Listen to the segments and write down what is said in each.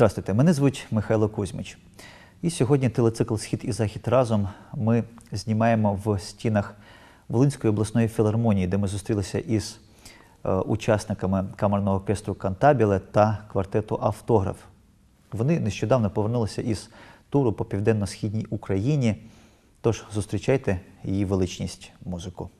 Здравствуйте, мене звуть Михайло Кузьмич. І сьогодні телецикл Схід і Захід разом ми знімаємо в стінах Волинської обласної філармонії, де ми зустрілися із е, учасниками камерного оркестру Кантабіле та квартету Автограф. Вони нещодавно повернулися із туру по південно-східній Україні. Тож зустрічайте її величність музику.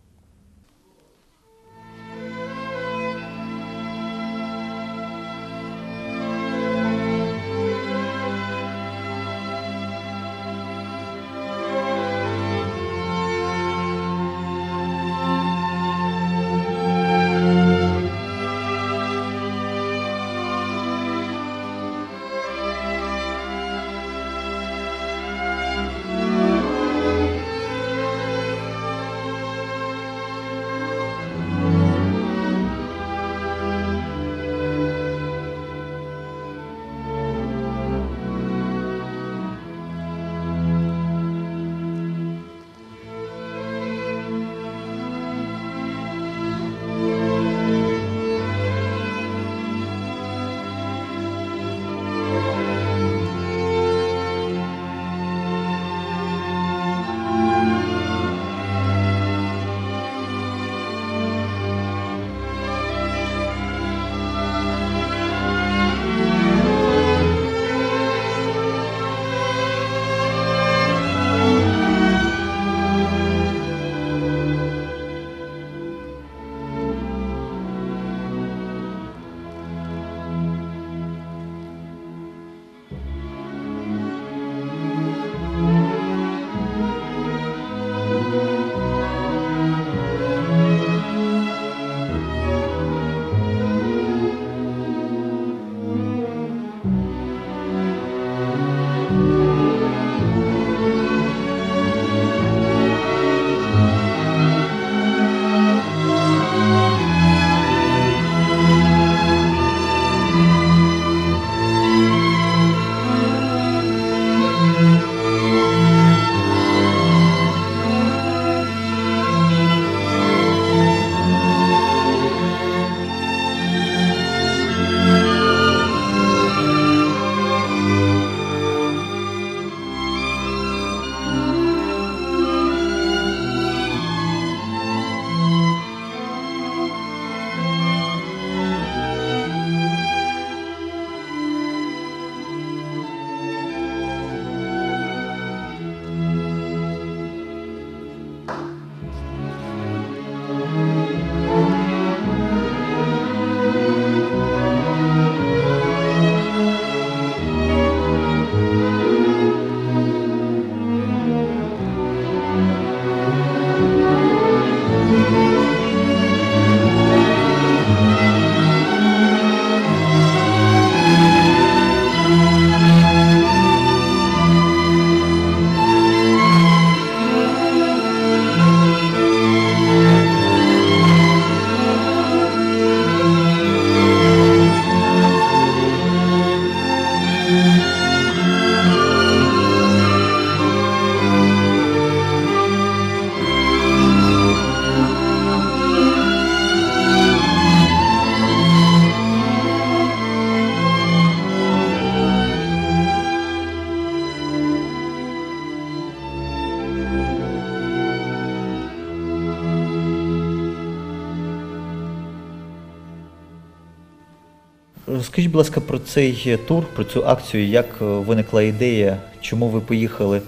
Про цей тур, про цю акцію, як е, виникла ідея, чому ви поїхали е,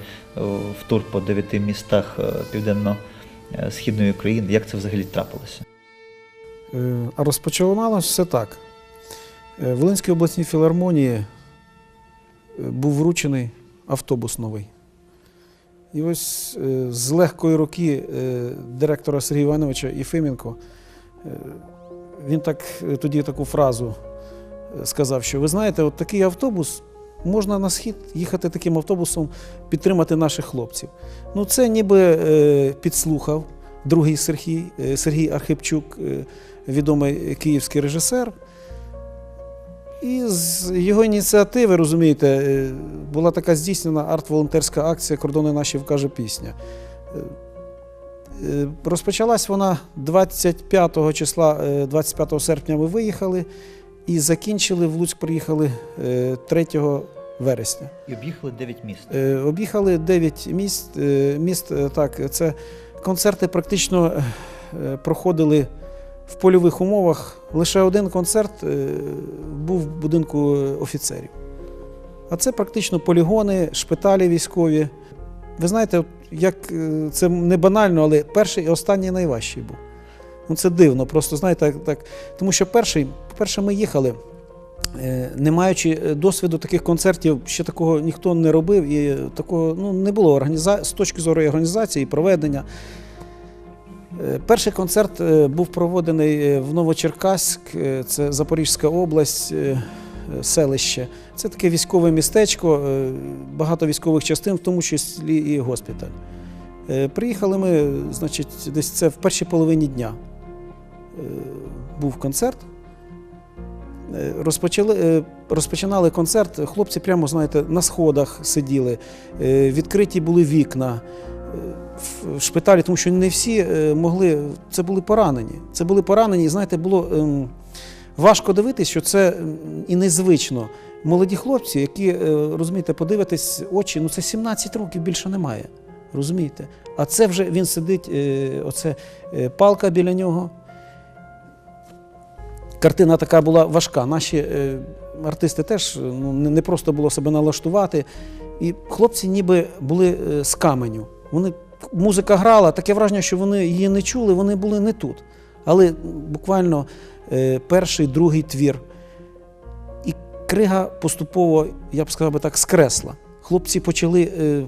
в тур по дев'яти містах е, південно-східної України? Як це взагалі трапилося? А розпочиналося все так. В Волинській обласній філармонії був вручений автобус новий. І ось з легкої руки директора Сергія Івановича Єфименко, він так тоді таку фразу сказав, що ви знаєте, от такий автобус, можна на схід їхати таким автобусом, підтримати наших хлопців. Ну, це ніби е, підслухав другий Сергій, е, Сергій Архипчук, е, відомий київський режисер. І з його ініціативи, розумієте, була така здійснена арт-волонтерська акція Кордони наші вкаже пісня. Розпочалась вона 25 числа, е, 25 серпня ми виїхали, І закінчили в Луцьк приїхали е, 3 вересня. І об'їхали 9 міст. Е, Об'їхали 9 міст. е, міст е, так, це концерти практично е, проходили в польових умовах. Лише один концерт е, був в будинку офіцерів. А це практично полігони, шпиталі військові. Ви знаєте, як е, це не банально, але перший і останній найважчий був. Ну, це дивно, просто знаєте, так, так. Тому що перший, по-перше, ми їхали, е, не маючи е, досвіду таких концертів, ще такого ніхто не робив, і такого ну, не було організа... з точки зору організації проведення. Е, Перший концерт був проведений е, в Новочеркаськ, це Запорізька область, селище. Це таке військове містечко, багато військових частин, в тому числі і госпіталь. Приїхали ми, значить, десь це в першій половині дня. Е, Був концерт. Е, Розпочали, е, розпочинали концерт. Хлопці прямо, знаєте, на сходах сиділи, відкриті були вікна в шпиталі, тому що не всі могли. Це були поранені. Це були поранені, знаєте, було ем, важко дивитись, що це і незвично. Молоді хлопці, які, розумієте, подивитись очі, ну це 17 років більше немає. Розумієте? А це вже він сидить, оце палка біля нього. Картина така була важка. Наші е, артисти теж ну, не не просто було себе налаштувати. І хлопці ніби були е, з каменю. Вони, музика грала, таке враження, що вони її не чули, вони були не тут. Але буквально е, перший, другий твір. І крига поступово, я б сказав би так, скресла. Хлопці почали е,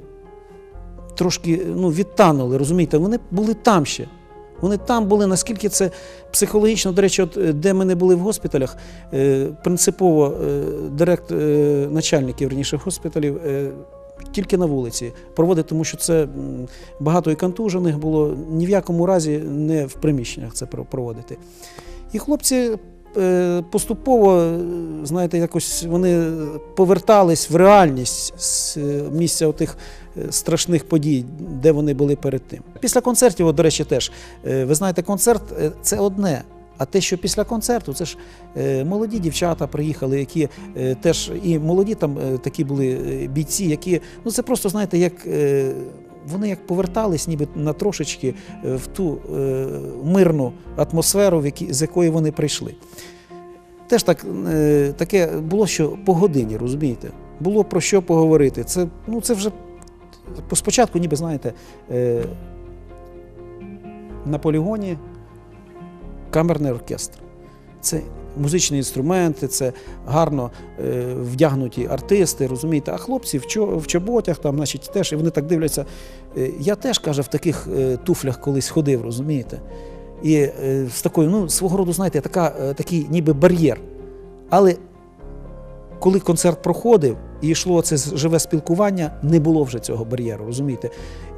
трошки ну, відтанули, розумієте, вони були там ще. Вони там були, наскільки це психологічно, до речі, от, е, де ми не були в госпіталях, е, принципово е, директ, е, начальники верніше, госпіталів тільки на вулиці проводить, тому що це багато і контужених було, ні в якому разі не в приміщеннях це проводити. І хлопці поступово, знаєте, якось вони повертались в реальність з місця отих страшних подій, де вони були перед тим. Після концертів, от, до речі, теж е, ви знаєте, концерт е, це одне. А те, що після концерту, це ж е, молоді дівчата приїхали, які е, теж і молоді там е, такі були е, бійці, які ну це просто знаєте, як е, вони як повертались, ніби на трошечки е, в ту е, мирну атмосферу, в які, з якої вони прийшли. Теж так, е, таке було, що по годині, розумієте? Було про що поговорити. Це, ну, це вже спочатку, ніби знаєте, е, на полігоні камерний оркестр. Це музичні інструменти, це гарно е, вдягнуті артисти, розумієте, а хлопці в, чоботях, там, значить, теж, і вони так дивляться. Е, я теж, каже, в таких туфлях колись ходив, розумієте? І з такою, ну, свого роду, знаєте, така, такий ніби бар'єр. Але коли концерт проходив і йшло це живе спілкування, не було вже цього бар'єру, розумієте?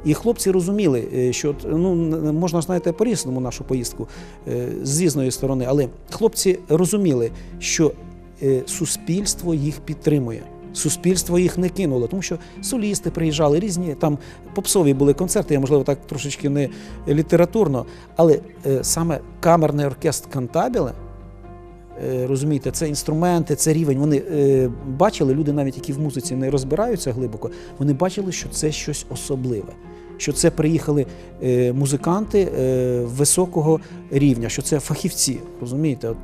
І хлопці розуміли, е, що ну, можна, знаєте, по-різному нашу поїздку е, з різної сторони, але хлопці розуміли, що е, суспільство їх підтримує. Суспільство їх не кинуло, тому що солісти приїжджали різні, там попсові були концерти, я можливо так трошечки не літературно, але саме камерний оркестр Кантабіле, розумієте, це інструменти, це рівень. Вони е, бачили, люди, навіть які в музиці не розбираються глибоко, вони бачили, що це щось особливе. Що це приїхали е, музиканти е, високого рівня, що це фахівці, розумієте? От,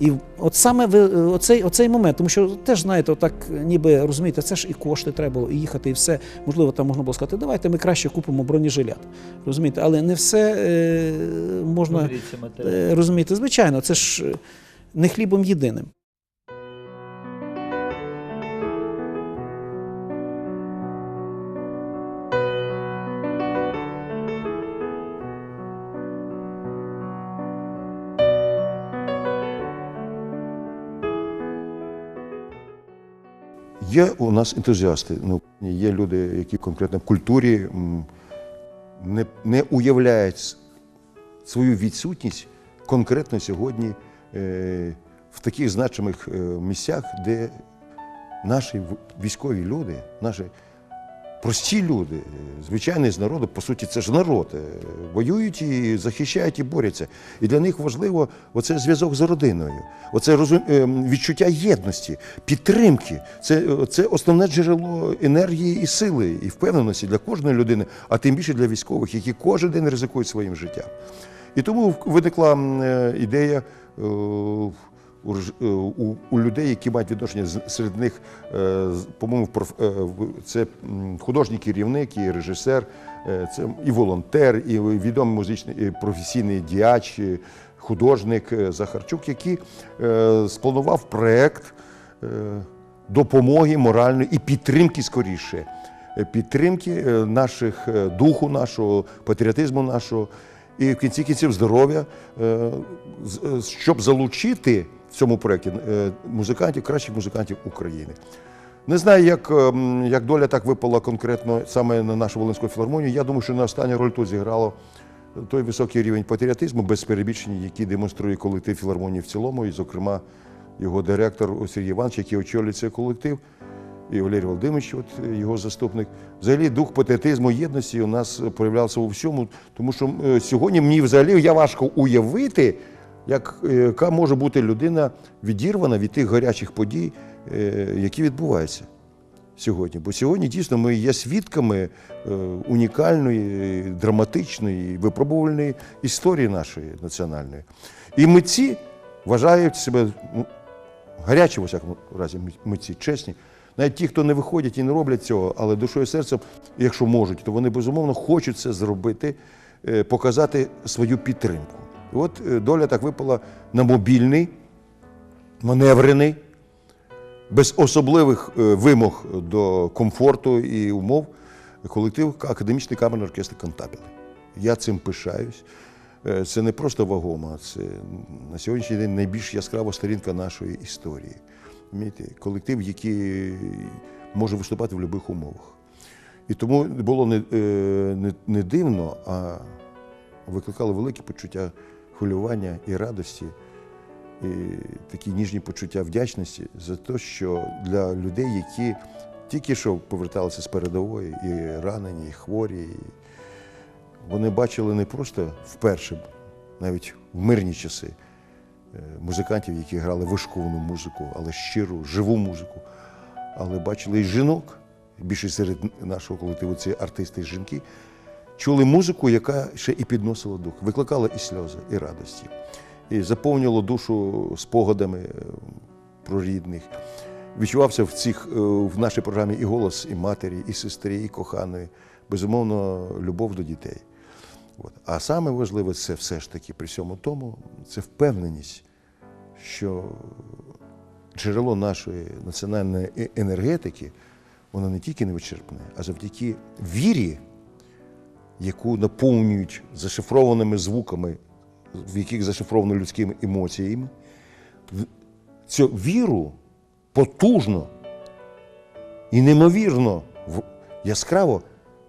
і от саме ви, е, оцей, оцей момент, тому що теж знаєте, отак, ніби розумієте, це ж і кошти треба було, і їхати, і все. Можливо, там можна було сказати, давайте ми краще купимо бронежилет. Розумієте, але не все е, можна е, розумієте. Звичайно, це ж е, не хлібом єдиним. Є у нас ентузіасти. Ну, є люди, які конкретно в культурі не, не уявляють свою відсутність конкретно сьогодні в таких значимих е, місцях, де наші військові люди, наші прості люди, е, звичайний з народу, по суті, це ж народ, е, воюють і захищають і борються. І для них важливо оцей зв'язок з родиною, оце е, відчуття єдності, підтримки. Це, е, це основне джерело енергії і сили, і впевненості для кожної людини, а тим більше для військових, які кожен день ризикують своїм життям. І тому виникла е, ідея е, у, е, у, людей, які мають відношення серед них, е, по-моєму, е, це художній керівник, і режисер, е, це і волонтер, і відомий музичний і професійний діяч, художник е, Захарчук, який е, спланував проект е, допомоги моральної і підтримки скоріше. е, Підтримки е, наших е, духу нашого, патріотизму нашого і в кінці кінців здоров'я, е, е, щоб залучити в цьому проєкті е, музикантів, кращих музикантів України. Не знаю, як, ем, як доля так випала конкретно саме на нашу Волинську філармонію. Я думаю, що на останню роль тут зіграло той високий рівень патріотизму без перебільшення, який демонструє колектив філармонії в цілому, і, зокрема, його директор Сергій Іванович, який очолює цей колектив, і Валерій Володимирович, от е, його заступник. Взагалі дух патріотизму, єдності у нас проявлявся у всьому, тому що е, сьогодні мені взагалі я важко уявити, як, е, яка може бути людина відірвана від тих гарячих подій, які відбуваються сьогодні. Бо сьогодні дійсно ми є свідками унікальної, драматичної, випробувальної історії нашої національної. І митці вважають себе ну, гарячі, в усякому разі, митці, чесні. Навіть ті, хто не виходять і не роблять цього, але душою і серцем, якщо можуть, то вони безумовно хочуть це зробити, е, показати свою підтримку. І от е, доля так випала на мобільний, маневрений, без особливих е, вимог до комфорту і умов колектив академічний камерний оркестр Кантабіли. Я цим пишаюсь. Це не просто вагома, це на сьогоднішній день найбільш яскрава сторінка нашої історії. Колектив, який може виступати в будь-яких умовах. І тому було не, е, не, не дивно, а викликало велике почуття хвилювання і радості, і такі ніжні почуття вдячності за те, що для людей, які тільки що поверталися з передової, і ранені, і хворі, і вони бачили не просто вперше, навіть в мирні часи, музикантів, які грали вишковану музику, але щиру, живу музику, але бачили і жінок. Більше серед нашого колективу це артисти і жінки, чули музику, яка ще і підносила дух, викликала і сльози, і радості, і заповнювала душу спогадами е, про рідних. Відчувався в цих е, в нашій програмі і голос і матері, і сестри, і коханої, безумовно, любов до дітей. От. А саме важливе це все ж таки при всьому тому, це впевненість, що джерело нашої національної е- енергетики, воно не тільки невичерпне, а завдяки вірі, яку наповнюють зашифрованими звуками, в яких зашифровано людськими емоціями, цю віру потужно і неймовірно яскраво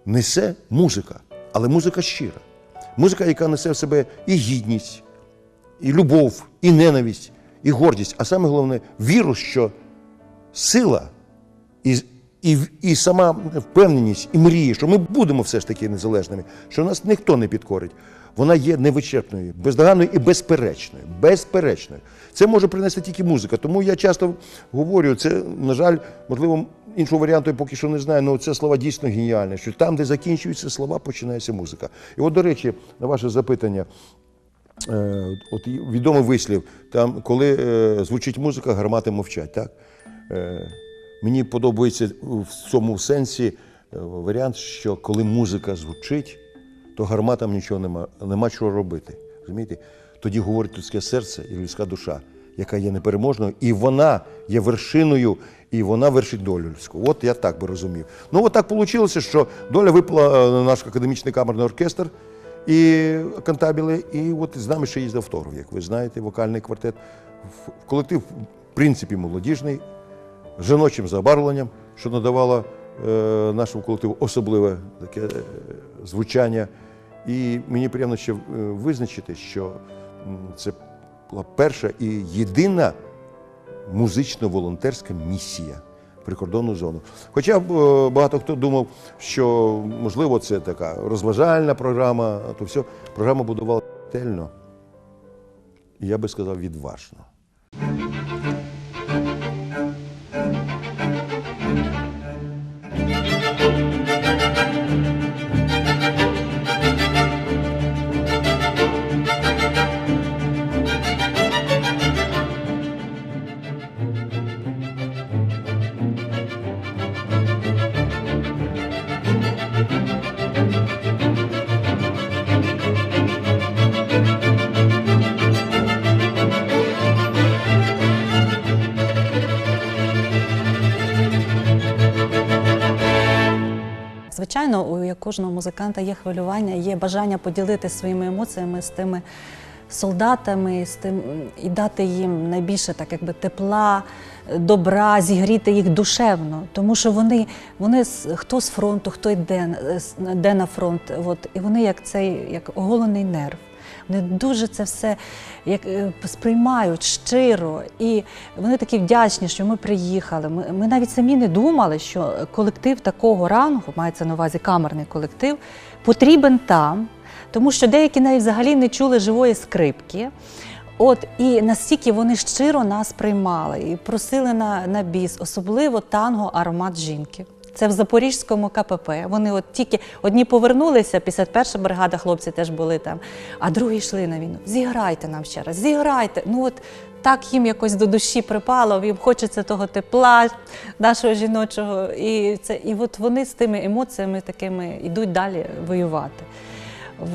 несе музика, але музика щира. Музика, яка несе в себе і гідність, і любов, і ненависть, і гордість, а саме головне віру, що сила і, і, і сама впевненість, і мрії, що ми будемо все ж таки незалежними, що нас ніхто не підкорить. Вона є невичерпною, бездоганною і безперечною. Безперечною. Це може принести тільки музика. Тому я часто говорю, це, на жаль, можливо, іншого варіанту я поки що не знаю, але це слова дійсно геніальні, що там, де закінчуються слова, починається музика. І от, до речі, на ваше запитання, Е, От відомий вислів, там, коли е, звучить музика, гармати мовчать. Так? Е, мені подобається в цьому сенсі варіант, що коли музика звучить, то гарматам нічого нема, нема чого робити. Розумієте? Тоді говорить людське серце і людська душа, яка є непереможною, і вона є вершиною, і вона вершить долю людську. От я так би розумів. Ну, от так вийшло, що доля випала е, на наш академічний камерний оркестр і кантабіли, і от з нами ще їздив Торов, як ви знаєте, вокальний квартет. Колектив, в принципі, молодіжний, з жіночим забарвленням, що надавало е, нашому колективу особливе таке е, звучання. І мені приємно ще е, визначити, що це була перша і єдина музично-волонтерська місія прикордонну зону. Хоча е, багато хто думав, що можливо це така розважальна програма, то все. Програма будувала ретельно, і я би сказав, відважно. Кожного музиканта є хвилювання, є бажання поділитися своїми емоціями з тими солдатами, з тим і дати їм найбільше так, якби тепла, добра, зігріти їх душевно. Тому що вони, вони хто з фронту, хто йде, де на фронт. От, і вони як цей як оголений нерв. Вони дуже це все як, е, сприймають щиро, і вони такі вдячні, що ми приїхали. Ми, ми навіть самі не думали, що колектив такого рангу, мається на увазі камерний колектив, потрібен там, тому що деякі навіть взагалі не чули живої скрипки. От і настільки вони щиро нас приймали і просили на, на біс, особливо танго аромат жінки. Це в Запорізькому КПП. Вони от тільки одні повернулися, 51 бригада, хлопці теж були там, а другі йшли на війну. Зіграйте нам ще раз, зіграйте. Ну от так їм якось до душі припало, їм хочеться того тепла нашого жіночого. І, це, і от вони з тими емоціями такими йдуть далі воювати.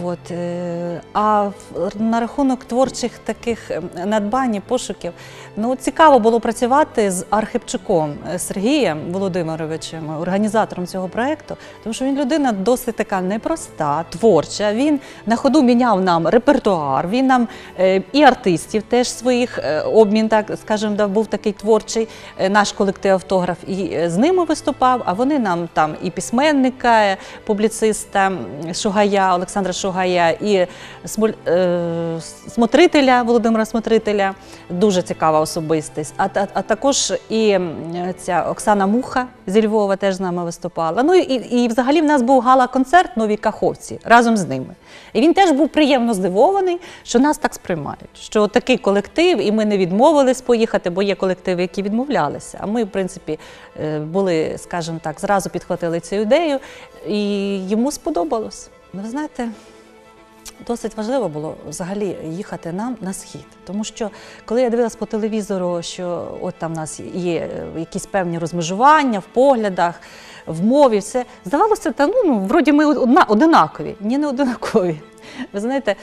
От. е, А на рахунок творчих таких ем, надбань і пошуків, ну цікаво було працювати з Архипчуком е, Сергієм Володимировичем, організатором цього проєкту, тому що він людина досить така непроста, творча. Він на ходу міняв нам репертуар, він нам е, і артистів теж своїх е, обмін, так скажімо, да, був такий творчий е, наш колектив автограф, і е, з ними виступав. А вони нам там і письменника, е, публіциста Шугая, Олександра Шугая, і е, смотрителя Володимира Смотрителя, дуже цікава особистість. А, та- а також і ця Оксана Муха зі Львова теж з нами виступала. Ну і, і взагалі в нас був гала-концерт Нові Каховці разом з ними. І він теж був приємно здивований, що нас так сприймають. Що такий колектив, і ми не відмовились поїхати, бо є колективи, які відмовлялися. А ми, в принципі, е, були, скажімо так, зразу підхватили цю ідею, і йому сподобалось. Ну, ви знаєте, досить важливо було взагалі їхати нам на схід. Тому що коли я дивилась по телевізору, що от там в нас є е, якісь певні розмежування в поглядах, в мові, все здавалося, та ну, ну вроді ми одна, одинакові. Ні, не одинакові. Ви знаєте,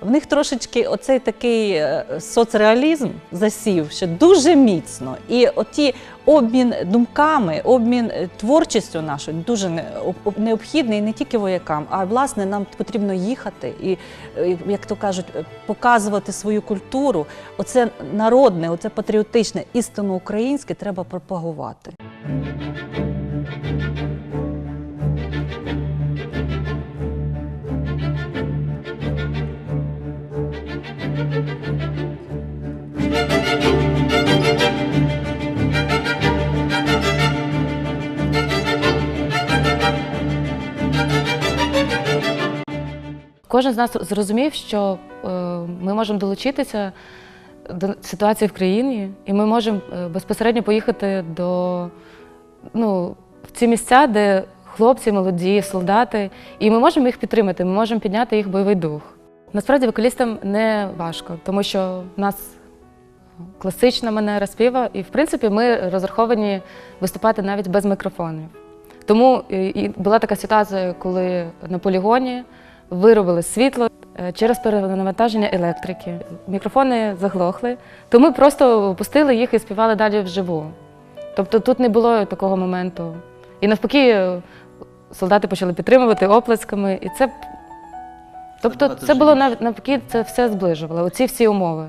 в них трошечки оцей такий е, соцреалізм засів ще дуже міцно. І оті обмін думками, обмін е, творчістю нашою дуже не- об- об- необхідний не тільки воякам, а власне нам потрібно їхати і, е, як то кажуть, показувати свою культуру. Оце народне, оце патріотичне, істинно українське треба пропагувати. Кожен з нас зрозумів, що е, ми можемо долучитися до ситуації в країні, і ми можемо е, безпосередньо поїхати до ну, в ці місця, де хлопці, молоді, солдати, і ми можемо їх підтримати, ми можемо підняти їх бойовий дух. Насправді вокалістам не важко, тому що в нас класична манера співа, і в принципі ми розраховані виступати навіть без мікрофонів. Тому і, і була така ситуація, коли на полігоні виробили світло е, через перенавантаження електрики. Мікрофони заглохли, то ми просто пустили їх і співали далі вживу. Тобто тут не було такого моменту. І навпаки, е, солдати почали підтримувати оплесками, і це. Тобто, це було навіть навпаки, це все зближувало, оці всі умови.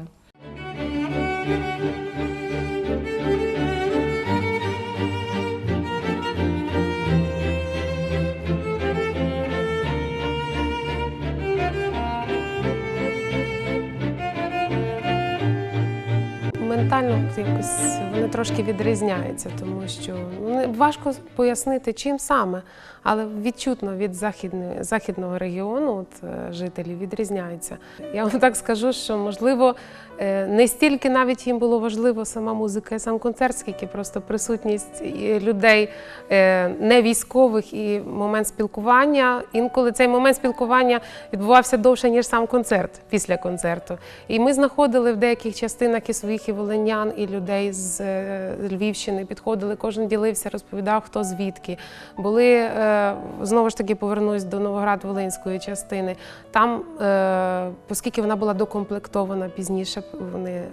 Ми якось вони трошки відрізняються, тому що ну, важко пояснити, чим саме, але відчутно від західної, західного регіону от, е, жителі відрізняються. Я вам так скажу, що можливо е, не стільки навіть їм було важливо сама музика і сам концерт, скільки просто присутність людей е, не військових і момент спілкування. Інколи цей момент спілкування відбувався довше, ніж сам концерт після концерту. І ми знаходили в деяких частинах і своїх і волинян, і людей з е, Львівщини. Підходили, кожен ділився, розповідав, хто звідки. Були е, знову ж таки повернусь до Новоград-Волинської частини. Там, е, оскільки вона була докомплектована пізніше, вони.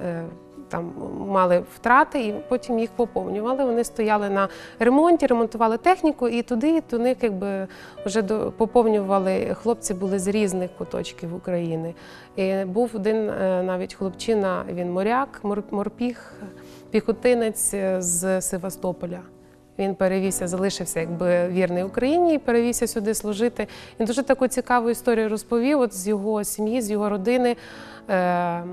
Там мали втрати, і потім їх поповнювали. Вони стояли на ремонті, ремонтували техніку, і туди до них якби вже поповнювали. Хлопці були з різних куточків України. І був один е, навіть хлопчина, він моряк, мор- морпіг, піхотинець е, з Севастополя. Він перевівся, залишився якби вірний Україні і перевівся сюди служити. Він дуже таку цікаву історію розповів. От з його сім'ї, з його родини. Е,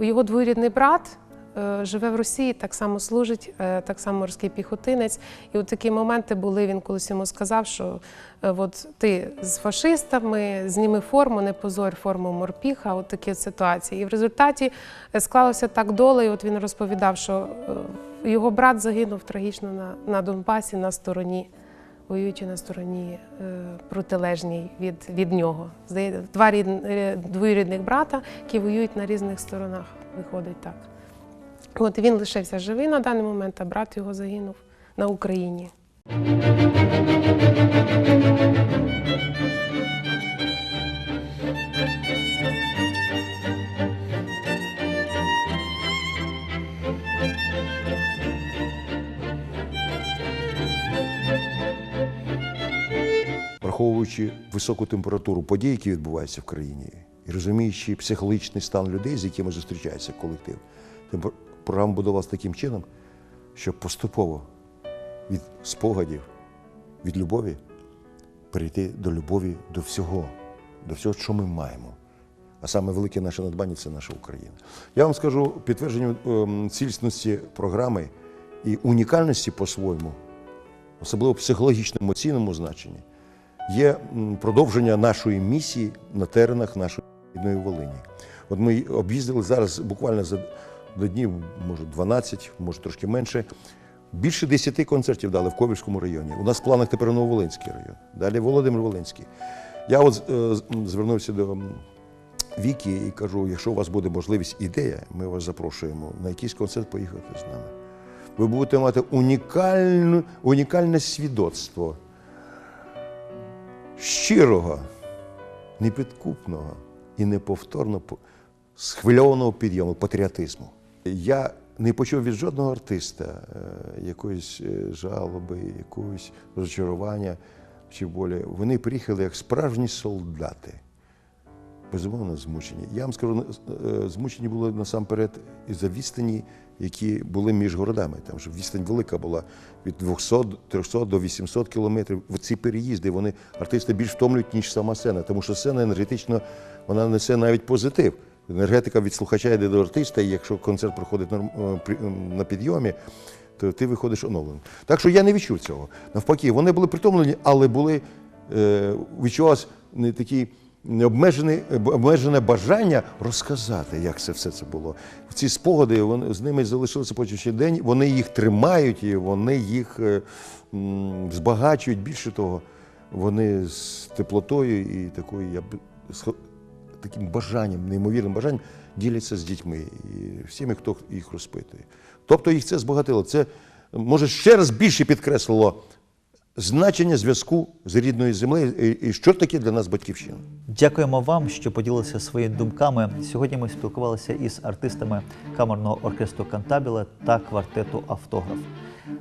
його двоюрідний брат е, живе в Росії, так само служить, е, так само морський піхотинець. І от такі моменти були. Він колись йому сказав, що е, от ти з фашистами, зніми форму, не позорь форму морпіха. От такі ситуації. І в результаті склалося так долею. От він розповідав, що його брат загинув трагічно на, на Донбасі на стороні. Воюючи на стороні е, протилежній від, від нього. Два рід, е, двоюрідних брата, які воюють на різних сторонах. Виходить так. От він лишився живий на даний момент, а брат його загинув на Україні. Враховуючи високу температуру подій, які відбуваються в країні, і розуміючи психологічний стан людей, з якими зустрічається колектив, програма будувалася таким чином, щоб поступово від спогадів, від любові перейти до любові до всього, до всього, що ми маємо. А саме велике наше надбання це наша Україна. Я вам скажу підтвердження ем, цілісності програми і унікальності по-своєму, особливо психологічному емоційному значенні, є продовження нашої місії на теренах нашої рідної Волині. От ми об'їздили зараз буквально за до днів, може 12, може трошки менше. Більше 10 концертів дали в Ковівському районі. У нас в планах тепер Нововолинський район. Далі Володимир Волинський. Я от е, звернувся до Вікі і кажу: якщо у вас буде можливість ідея, ми вас запрошуємо на якийсь концерт поїхати з нами. Ви будете мати унікальну, унікальне свідоцтво щирого, непідкупного і неповторно схвильованого підйому, патріотизму. Я не почув від жодного артиста е, якоїсь е, жалоби, якогось розчарування чи болі. Вони приїхали як справжні солдати. Безумовно, змучені. Я вам скажу, е, змучені були насамперед і за відстані, які були між городами. Там ж відстань велика була від 200, 300 до 800 кілометрів. Ці переїзди вони артисти більш втомлюють, ніж сама сцена, тому що сцена енергетично вона несе навіть позитив. Енергетика від слухача йде до артиста, і якщо концерт проходить е, на підйомі, то ти виходиш оновленим. Так що я не відчув цього. Навпаки, вони були притомлені, але були е, відчувалось не такі необмежене, обмежене бажання розказати, як це все це було. Ці спогади вони з ними залишилися по ще день. Вони їх тримають і вони їх е, м, збагачують. Більше того, вони з теплотою і такою я б таким бажанням, неймовірним бажанням діляться з дітьми і всіми, хто їх розпитує. Тобто їх це збагатило. Це може ще раз більше підкреслило значення зв'язку з рідною землею і- що таке для нас батьківщина. Дякуємо вам, що поділилися своїми думками. Сьогодні ми спілкувалися із артистами камерного оркестру Кантабіле та квартету Автограф.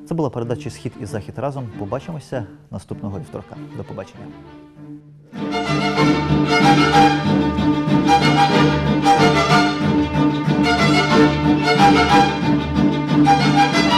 Це була передача Схід і Захід разом. Побачимося наступного вівторка. До побачення. Thank